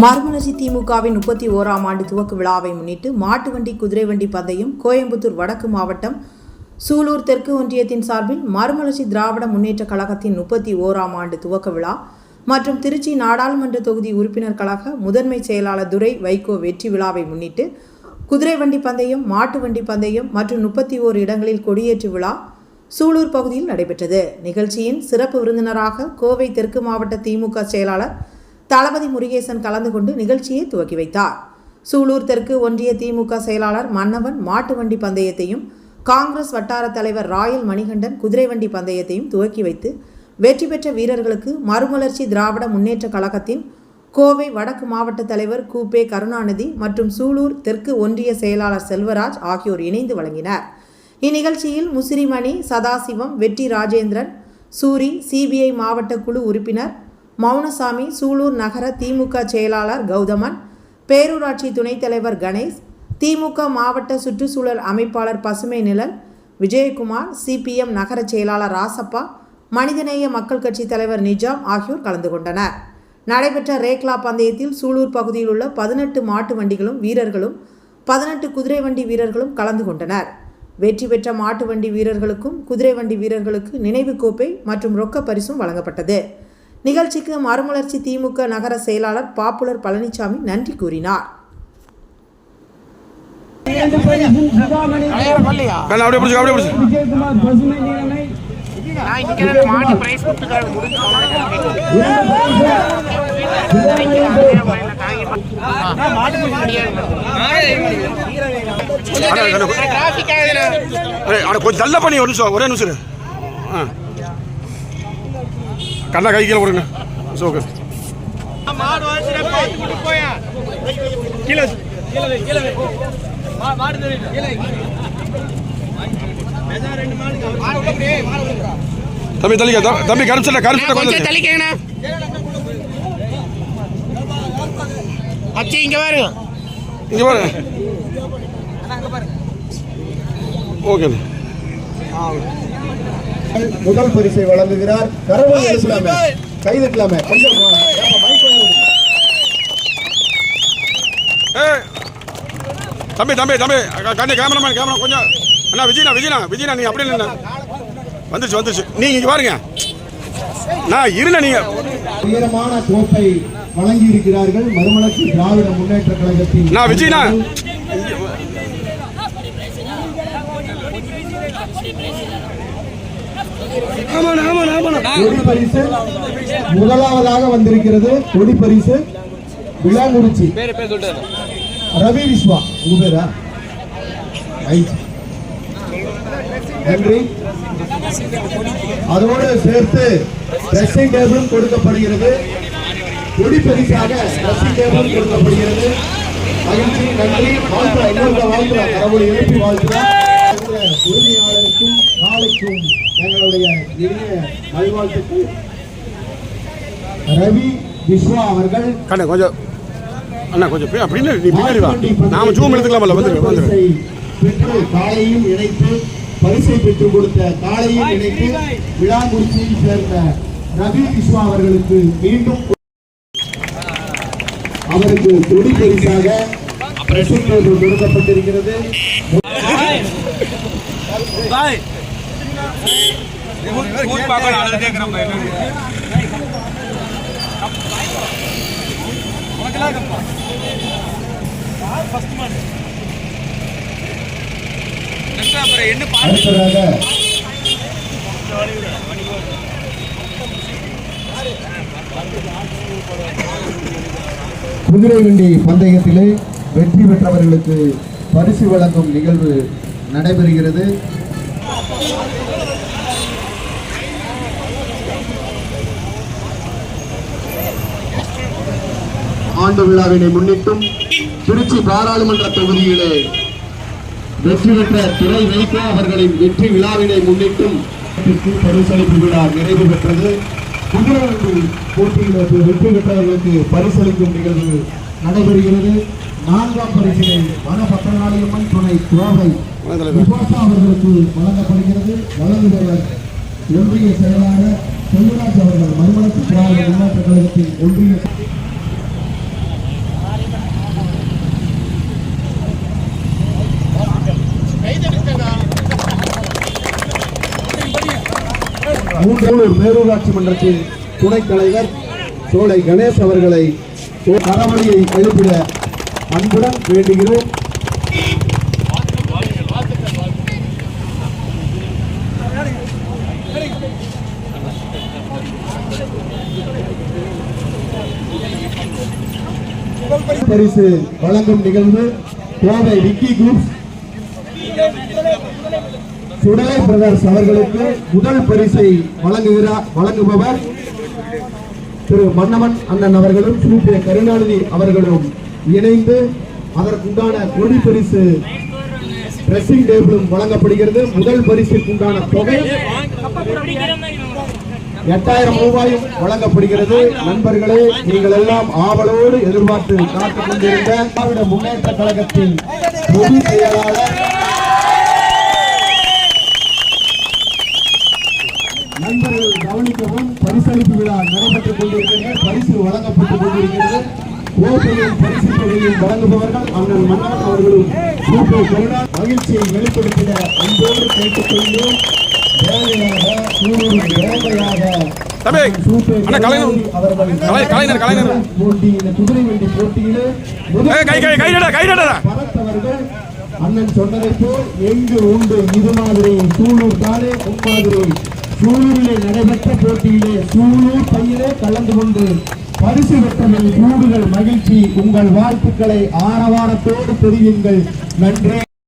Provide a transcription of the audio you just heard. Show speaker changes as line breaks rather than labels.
மறுமலர்ச்சி திமுகவின் முப்பத்தி ஓராம் ஆண்டு துவக்க விழாவை முன்னிட்டு மாட்டு வண்டி குதிரை வண்டி பந்தயம் கோயம்புத்தூர் வடக்கு மாவட்டம் சூலூர் தெற்கு ஒன்றியத்தின் சார்பில் மறுமலர்ச்சி திராவிட முன்னேற்றக் கழகத்தின் முப்பத்தி ஓராம் ஆண்டு துவக்க விழா மற்றும் திருச்சி நாடாளுமன்ற தொகுதி உறுப்பினர் கழக முதன்மை செயலாளர் துரை வைகோ வெற்றி விழாவை முன்னிட்டு குதிரை வண்டி பந்தயம் மாட்டு வண்டி பந்தயம் மற்றும் முப்பத்தி ஓரு இடங்களில் கொடியேற்று விழா சூலூர் பகுதியில் நடைபெற்றது. நிகழ்ச்சியின் சிறப்பு விருந்தினராக கோவை தெற்கு மாவட்ட திமுக செயலாளர் தளபதி முருகேசன் கலந்து கொண்டு நிகழ்ச்சியை துவக்கி வைத்தார். சூலூர் தெற்கு ஒன்றிய திமுக செயலாளர் மன்னவன் மாட்டு வண்டி பந்தயத்தையும் காங்கிரஸ் வட்டார தலைவர் ராயல் மணிகண்டன் குதிரை வண்டி பந்தயத்தையும் துவக்கி வைத்து வெற்றி பெற்ற வீரர்களுக்கு மறுமலர்ச்சி திராவிட முன்னேற்ற கழகத்தின் கோவை வடக்கு மாவட்ட தலைவர் கூபே கருணாநிதி மற்றும் சூலூர் தெற்கு ஒன்றிய செயலாளர் செல்வராஜ் ஆகியோர் இணைந்து வழங்கினர். இந்நிகழ்ச்சியில் முசிறிமணி சதாசிவம் வெற்றி ராஜேந்திரன் சூரி சிபிஐ மாவட்ட குழு உறுப்பினர் மௌனசாமி சூலூர் நகர திமுக செயலாளர் கௌதமன் பேரூராட்சி துணைத் தலைவர் கணேஷ் திமுக மாவட்ட சுற்றுச்சூழல் அமைப்பாளர் பசுமை நிழல் விஜயகுமார் சிபிஎம் நகர செயலாளர் ராசப்பா மனிதநேய மக்கள் கட்சி தலைவர் நிஜாம் ஆகியோர் கலந்து கொண்டனர். நடைபெற்ற ரேக்லா பந்தயத்தில் சூலூர் பகுதியில் உள்ள பதினெட்டு மாட்டு வண்டிகளும் வீரர்களும் பதினெட்டு குதிரை வண்டி வீரர்களும் கலந்து கொண்டனர். வெற்றி பெற்ற மாட்டு வண்டி வீரர்களுக்கும் குதிரை வண்டி வீரர்களுக்கு நினைவு கோப்பை மற்றும் ரொக்க பரிசும் வழங்கப்பட்டது. நிகழ்ச்சிக்கு மறுமலர்ச்சி திமுக நகர செயலாளர் பாப்புலர் பழனிசாமி நன்றி கூறினார்.
கொஞ்சம் நல்ல பண்ணி ஒரு நிமிஷம் ஒரே நிமிஷம். ஆ. கண்ணா கை கீழே கொடுங்க. சரி, ஓகே தம்பி தள்ளிக்க. தம்பி கருப்பு சட்டை கருப்பு சட்டை
கொஞ்சம் தள்ளிக்கங்கண்ணா. அச்சி இங்க பாருங்க
இங்கே பாரு. ஓகே.
முதல் பரிசை வழங்குகிறார் கரவல் எழுப்பலாமே கை தட்டலாமே கொஞ்சம்
தம்பி தம்பி தம்பி. கண்ணு கேமராமேன் கேமரா கொஞ்சம். அண்ணா விஜயண்ணா விஜயண்ணா விஜயண்ணா நீ அப்படியே நின்று வந்துருச்சு வந்துருச்சு. நீங்க இங்க பாருங்க. நான் இருல நீங்க.
உயரமான கோப்பை வழங்கி இருக்கிறார்கள் மறுமலர்ச்சி திராவிட முன்னேற்ற கழகத்தின்
நான் விஜயண்ணா.
பரிசு முதலாவதாக வந்திருக்கிறது கொடி பரிசு விளாங்குறிச்சி ரவி விஸ்வா. உங்க பேரா. நன்றி. அதோடு சேர்த்து ட்ரெஸ்ஸிங் டேபிளும் கொடுக்கப்படுகிறது. கொடி பரிசாக ட்ரெஸ்ஸிங் டேபிளும் கொடுக்கப்படுகிறது. மகிழ்ச்சி நன்றி. வாழ்த்துறா இன்னொரு வாழ்த்துறா கடவுளை எழுப்பி வாழ்த்துறா உரிமையாளருக்கும் நாளைக்கும் எங்களுடைய இனிய நல்வாழ்த்துக்கள். ரவி விஸ்வா அவர்கள்.
கண்ணு கொஞ்சம். அண்ணா கொஞ்சம் அப்படின்னு நீ பின்னாடி வா. நாம ஜூம் எடுத்துக்கலாமல்ல வந்துரு வந்துரு.
பரிசை பெற்று காலையும் இணைத்து பரிசை பெற்றுக் கொடுத்த காலையும் இணைத்து விழாங்குறிச்சியில் சேர்ந்த ரவி விஸ்வா அவர்களுக்கு மீண்டும் அவருக்கு கொடி பரிசாக பிரசன்ட் குதிரை வண்டி பந்தயத்திலே வெற்றி பெற்றவர்களுக்கு பரிசு வழங்கும் நிகழ்வு நடைபெறுகிறது. ஆண்டு விழாவினை முன்னிட்டும் திருச்சி பாராளுமன்ற தொகுதியிலே வெற்றி பெற்ற துறை வைகோ அவர்களின் வெற்றி விழாவினை முன்னிட்டும் பரிசளிப்பு விழா நிறைவு பெற்றது. குதிரைவண்டி போட்டியில் வெற்றி பெற்றவர்களுக்கு பரிசளிக்கும் நிகழ்வு நடைபெறுகிறது. நான்காம் பரிசிலை வன துணை கோவை அவர்களுக்கு வழங்கப்படுகிறது. வழங்குபவர் ஒன்றிய செயலாளர் செல்வராஜ் அவர்கள் மறுமலர்ச்சி திராவிட முன்னேற்ற கழகத்தின் ஒன்றிய மூன்றூர் பேரூராட்சி மன்றத்தின் துணைத் தலைவர் சோலை கணேஷ் அவர்களை கரவழியை எழுப்பிட அன்புடன் வேண்டுகிறோம். பரிசு வழங்கும் நிகழ்வு Kovai Vicky group. Sudalai brothers அவர்களுக்கு முதல் பரிசை வழங்குகிறார் வழங்குபவர் திரு மன்னவன் அண்ணன் அவர்களும் சூப்பே கருணாநிதி அவர்களும் இணைந்து அதற்குண்டான கொடி பரிசு ட்ரெஸ்ஸிங் டேபிளும் வழங்கப்படுகிறது. முதல் பரிசுக்குண்டான தொகை எட்டாயிரம் ரூபாயும் வழங்கப்படுகிறது. நண்பர்களே நீங்கள் எல்லாம் ஆவலோடு எதிர்பார்த்து காத்துக் கொண்டிருந்த திராவிட முன்னேற்ற கழகத்தின் பொதுச் செயலாளர் நண்பர்கள் கவனிக்கவும் பரிசளிப்பு விழா நடைபெற்றுக் கொண்டிருக்கிறது பரிசு வழங்கப்பட்டுக் கொண்டிருக்கிறது கோப்பையும் பரிசு தொகையும் வழங்குபவர்கள் அண்ணன் மன்னன் அவர்களும் சூப்பர் கருணா மகிழ்ச்சியை வெளிப்படுத்திட அன்போடு கேட்டுக்கொள்கிறோம். அண்ணன் சொன்னதை போல் எங்கு உண்டு? இது மாதிரி சூலூர் தானே முன்மாதிரி சூலூரிலே நடைபெற்ற போட்டியிலே சூலூர் பயிரே கலந்து கொண்டு பரிசு பெற்றதில் கூடுதல் மகிழ்ச்சி. உங்கள் வாழ்த்துக்களை ஆரவாரத்தோடு தெரிவிங்கள் நன்றி.